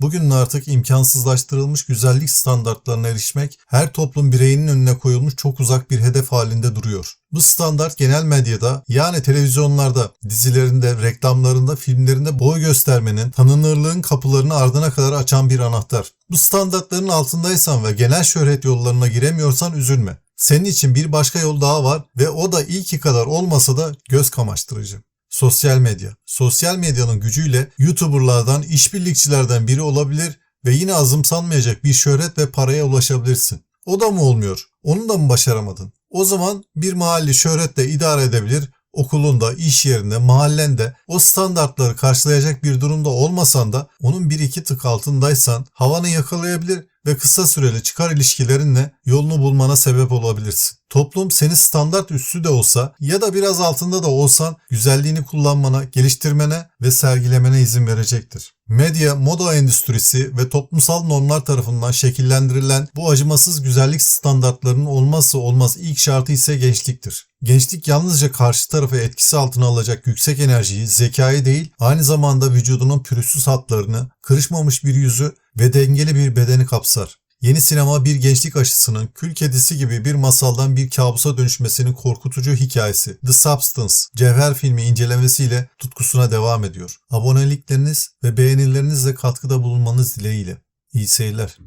Bugün artık imkansızlaştırılmış güzellik standartlarına erişmek her toplum bireyinin önüne koyulmuş çok uzak bir hedef halinde duruyor. Bu standart genel medyada yani televizyonlarda, dizilerinde, reklamlarında, filmlerinde boy göstermenin, tanınırlığın kapılarını ardına kadar açan bir anahtar. Bu standartların altındaysan ve genel şöhret yollarına giremiyorsan üzülme. Senin için bir başka yol daha var ve o da ilki kadar olmasa da göz kamaştırıcı. Sosyal medya. Sosyal medyanın gücüyle YouTuber'lardan, işbirlikçilerden biri olabilir ve yine azımsanmayacak bir şöhret ve paraya ulaşabilirsin. O da mı olmuyor? Onu da mı başaramadın? O zaman bir mahalli şöhretle idare edebilir, okulunda, iş yerinde, mahallende o standartları karşılayacak bir durumda olmasan da onun bir iki tık altındaysan havanı yakalayabilir ve kısa süreli çıkar ilişkilerinle yolunu bulmana sebep olabilirsin. Toplum seni standart üstü de olsa ya da biraz altında da olsan güzelliğini kullanmana, geliştirmene ve sergilemene izin verecektir. Medya, moda endüstrisi ve toplumsal normlar tarafından şekillendirilen bu acımasız güzellik standartlarının olmazsa olmaz ilk şartı ise gençliktir. Gençlik yalnızca karşı tarafı etkisi altına alacak yüksek enerjiyi, zekayı değil, aynı zamanda vücudunun pürüzsüz hatlarını, kırışmamış bir yüzü ve dengeli bir bedeni kapsar. Yeni sinema bir gençlik aşısının kül kedisi gibi bir masaldan bir kabusa dönüşmesinin korkutucu hikayesi The Substance, Cevher filmi incelemesiyle tutkusuna devam ediyor. Abonelikleriniz ve beğenilerinizle katkıda bulunmanız dileğiyle. İyi seyirler.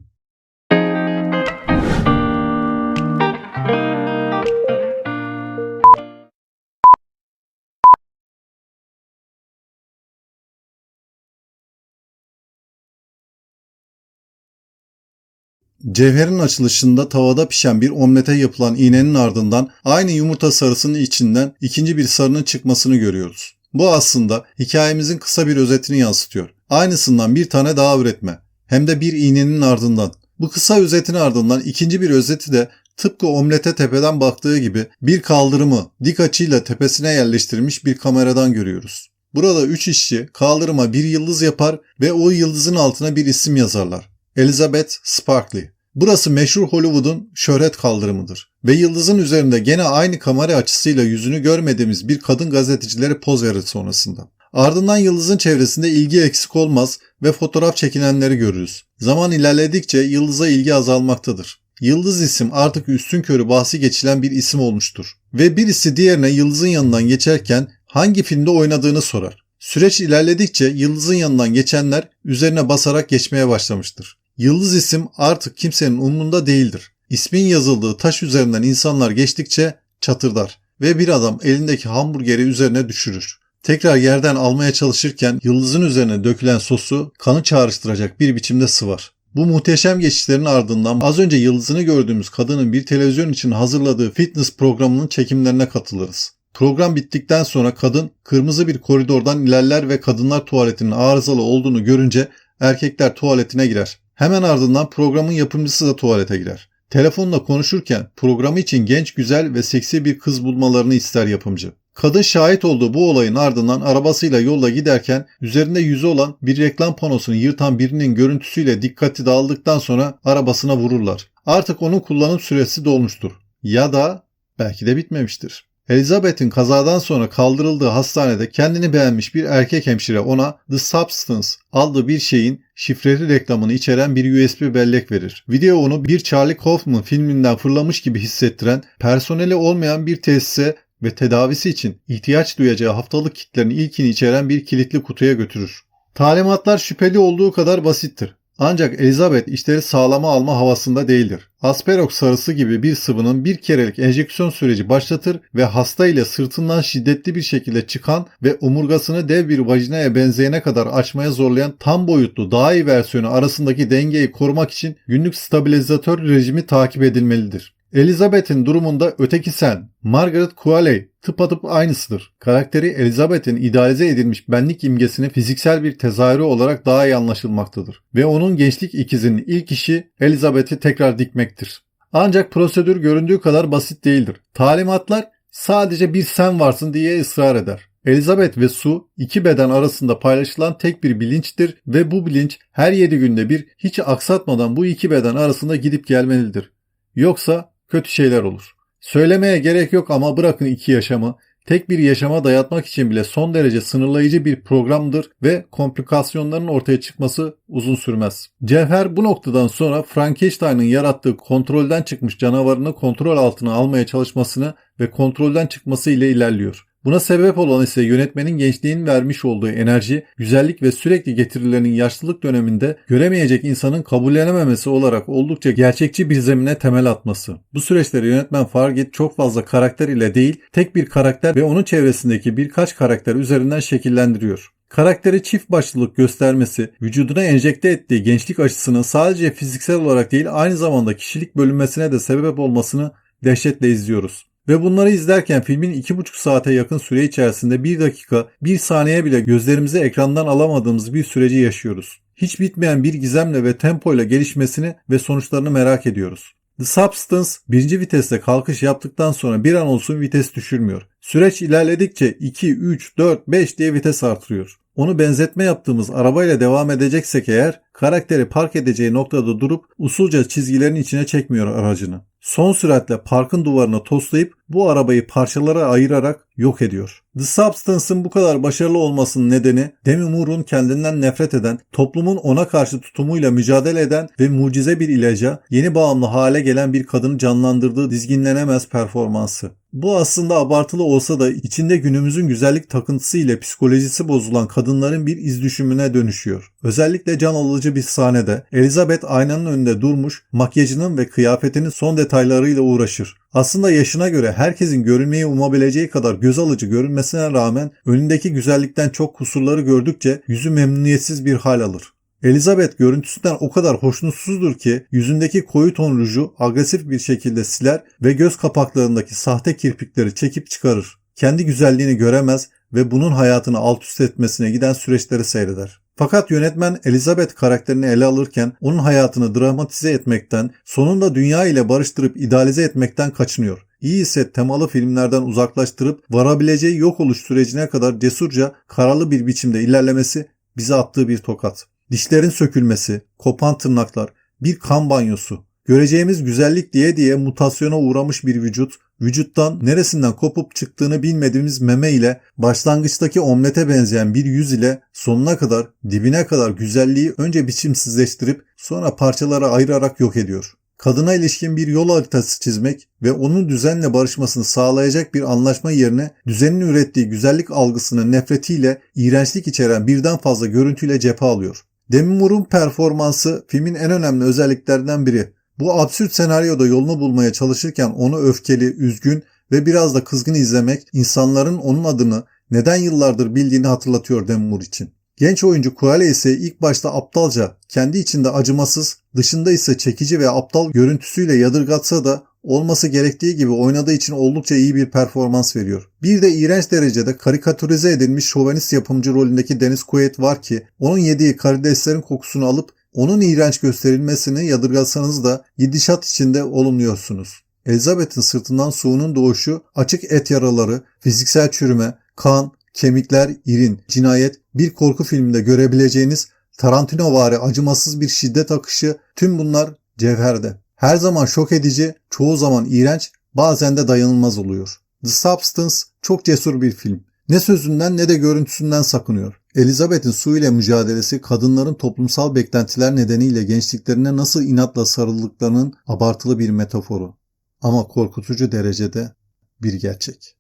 Cevherin açılışında tavada pişen bir omlete yapılan iğnenin ardından aynı yumurta sarısının içinden ikinci bir sarının çıkmasını görüyoruz. Bu aslında hikayemizin kısa bir özetini yansıtıyor. Aynısından bir tane daha üretme. Hem de bir iğnenin ardından. Bu kısa özetin ardından ikinci bir özeti de tıpkı omlete tepeden baktığı gibi bir kaldırımı dik açıyla tepesine yerleştirilmiş bir kameradan görüyoruz. Burada üç işçi kaldırıma bir yıldız yapar ve o yıldızın altına bir isim yazarlar. Elizabeth Sparkley. Burası meşhur Hollywood'un şöhret kaldırımıdır. Ve yıldızın üzerinde gene aynı kamera açısıyla yüzünü görmediğimiz bir kadın gazetecilere poz verir sonrasında. Ardından yıldızın çevresinde ilgi eksik olmaz ve fotoğraf çekinenleri görürüz. Zaman ilerledikçe yıldıza ilgi azalmaktadır. Yıldız isim artık üstün körü bahsi geçilen bir isim olmuştur. Ve birisi diğerine yıldızın yanından geçerken hangi filmde oynadığını sorar. Süreç ilerledikçe yıldızın yanından geçenler üzerine basarak geçmeye başlamıştır. Yıldız isim artık kimsenin umrunda değildir. İsmin yazıldığı taş üzerinden insanlar geçtikçe çatırdar ve bir adam elindeki hamburgeri üzerine düşürür. Tekrar yerden almaya çalışırken yıldızın üzerine dökülen sosu kanı çağrıştıracak bir biçimde sıvar. Bu muhteşem geçişlerin ardından az önce yıldızını gördüğümüz kadının bir televizyon için hazırladığı fitness programının çekimlerine katılırız. Program bittikten sonra kadın kırmızı bir koridordan ilerler ve kadınlar tuvaletinin arızalı olduğunu görünce erkekler tuvaletine girer. Hemen ardından programın yapımcısı da tuvalete girer. Telefonla konuşurken programı için genç, güzel ve seksi bir kız bulmalarını ister yapımcı. Kadın şahit olduğu bu olayın ardından arabasıyla yolda giderken üzerinde yüzü olan bir reklam panosunu yırtan birinin görüntüsüyle dikkati dağıldıktan sonra arabasına vururlar. Artık onun kullanım süresi dolmuştur. Ya da belki de bitmemiştir. Elizabeth'in kazadan sonra kaldırıldığı hastanede kendini beğenmiş bir erkek hemşire ona The Substance adlı bir şeyin şifreli reklamını içeren bir USB bellek verir. Video onu bir Charlie Kaufman filminden fırlamış gibi hissettiren, personeli olmayan bir tesise ve tedavisi için ihtiyaç duyacağı haftalık kitlerin ilkini içeren bir kilitli kutuya götürür. Talimatlar şüpheli olduğu kadar basittir. Ancak Elizabeth işleri sağlama alma havasında değildir. Asperok sarısı gibi bir sıvının bir kerelik enjeksiyon süreci başlatır ve hasta ile sırtından şiddetli bir şekilde çıkan ve omurgasını dev bir vajinaya benzeyene kadar açmaya zorlayan tam boyutlu daha iyi versiyonu arasındaki dengeyi korumak için günlük stabilizatör rejimi takip edilmelidir. Elizabeth'in durumunda öteki sen, Margaret Qualley tıpatıp aynısıdır. Karakteri Elizabeth'in idealize edilmiş benlik imgesini fiziksel bir tezahürü olarak daha iyi anlaşılmaktadır. Ve onun gençlik ikizinin ilk işi Elizabeth'i tekrar dikmektir. Ancak prosedür göründüğü kadar basit değildir. Talimatlar sadece bir sen varsın diye ısrar eder. Elizabeth ve Su iki beden arasında paylaşılan tek bir bilinçtir ve bu bilinç her yedi günde bir hiç aksatmadan bu iki beden arasında gidip gelmelidir. Yoksa kötü şeyler olur. Söylemeye gerek yok ama bırakın iki yaşamı, tek bir yaşama dayatmak için bile son derece sınırlayıcı bir programdır ve komplikasyonların ortaya çıkması uzun sürmez. Cevher bu noktadan sonra Frankenstein'ın yarattığı kontrolden çıkmış canavarını kontrol altına almaya çalışmasını ve kontrolden çıkması ile ilerliyor. Buna sebep olan ise yönetmenin gençliğin vermiş olduğu enerji, güzellik ve sürekli getirilerinin yaşlılık döneminde göremeyecek insanın kabullenememesi olarak oldukça gerçekçi bir zemine temel atması. Bu süreçleri yönetmen Fargit çok fazla karakter ile değil, tek bir karakter ve onun çevresindeki birkaç karakter üzerinden şekillendiriyor. Karakteri çift başlılık göstermesi, vücuduna enjekte ettiği gençlik aşısının sadece fiziksel olarak değil aynı zamanda kişilik bölünmesine de sebep olmasını dehşetle izliyoruz. Ve bunları izlerken filmin 2,5 saate yakın süre içerisinde 1 dakika, 1 saniye bile gözlerimizi ekrandan alamadığımız bir süreci yaşıyoruz. Hiç bitmeyen bir gizemle ve tempoyla gelişmesini ve sonuçlarını merak ediyoruz. The Substance birinci viteste kalkış yaptıktan sonra bir an olsun vites düşürmüyor. Süreç ilerledikçe 2, 3, 4, 5 diye vites artırıyor. Onu benzetme yaptığımız arabayla devam edeceksek eğer karakteri park edeceği noktada durup usulca çizgilerin içine çekmiyor aracını. Son süratle parkın duvarına toslayıp bu arabayı parçalara ayırarak yok ediyor. The Substance'ın bu kadar başarılı olmasının nedeni Demi Moore'un kendinden nefret eden, toplumun ona karşı tutumuyla mücadele eden ve mucize bir ilaca yeni bağımlı hale gelen bir kadını canlandırdığı dizginlenemez performansı. Bu aslında abartılı olsa da içinde günümüzün güzellik takıntısı ile psikolojisi bozulan kadınların bir iz düşümüne dönüşüyor. Özellikle can alıcı bir sahnede Elizabeth aynanın önünde durmuş, makyajının ve kıyafetinin son detaylarıyla uğraşır. Aslında yaşına göre herkesin görünmeyi umabileceği kadar göz alıcı görünmesine rağmen önündeki güzellikten çok kusurları gördükçe yüzü memnuniyetsiz bir hal alır. Elizabeth görüntüsünden o kadar hoşnutsuzdur ki yüzündeki koyu ton ruju agresif bir şekilde siler ve göz kapaklarındaki sahte kirpikleri çekip çıkarır. Kendi güzelliğini göremez ve bunun hayatını alt üst etmesine giden süreçleri seyreder. Fakat yönetmen Elizabeth karakterini ele alırken onun hayatını dramatize etmekten, sonunda dünya ile barıştırıp idealize etmekten kaçınıyor. İyi ise temalı filmlerden uzaklaştırıp varabileceği yok oluş sürecine kadar cesurca karalı bir biçimde ilerlemesi bize attığı bir tokat. Dişlerin sökülmesi, kopan tırnaklar, bir kan banyosu. Göreceğimiz güzellik diye diye mutasyona uğramış bir vücut, vücuttan neresinden kopup çıktığını bilmediğimiz meme ile başlangıçtaki omlete benzeyen bir yüz ile sonuna kadar, dibine kadar güzelliği önce biçimsizleştirip sonra parçalara ayırarak yok ediyor. Kadına ilişkin bir yol haritası çizmek ve onun düzenle barışmasını sağlayacak bir anlaşma yerine düzenin ürettiği güzellik algısının nefretiyle iğrençlik içeren birden fazla görüntüyle cephe alıyor. Demi Moore'un performansı filmin en önemli özelliklerinden biri. Bu absürt senaryoda yolunu bulmaya çalışırken onu öfkeli, üzgün ve biraz da kızgın izlemek insanların onun adını neden yıllardır bildiğini hatırlatıyor Demi Moore için. Genç oyuncu Kuale ise ilk başta aptalca, kendi içinde acımasız, dışında ise çekici ve aptal görüntüsüyle yadırgatsa da olması gerektiği gibi oynadığı için oldukça iyi bir performans veriyor. Bir de iğrenç derecede karikatürize edilmiş şovenist yapımcı rolündeki Dennis Quaid var ki onun yediği karideslerin kokusunu alıp onun iğrenç gösterilmesini yadırgatsanız da gidişat içinde olumluyorsunuz. Elizabeth'in sırtından suunun doğuşu, açık et yaraları, fiziksel çürüme, kan, kemikler, irin, cinayet, bir korku filminde görebileceğiniz Tarantino-vari acımasız bir şiddet akışı tüm bunlar cevherde. Her zaman şok edici, çoğu zaman iğrenç, bazen de dayanılmaz oluyor. The Substance çok cesur bir film. Ne sözünden ne de görüntüsünden sakınıyor. Elizabeth'in su ile mücadelesi kadınların toplumsal beklentiler nedeniyle gençliklerine nasıl inatla sarıldıklarının abartılı bir metaforu. Ama korkutucu derecede bir gerçek.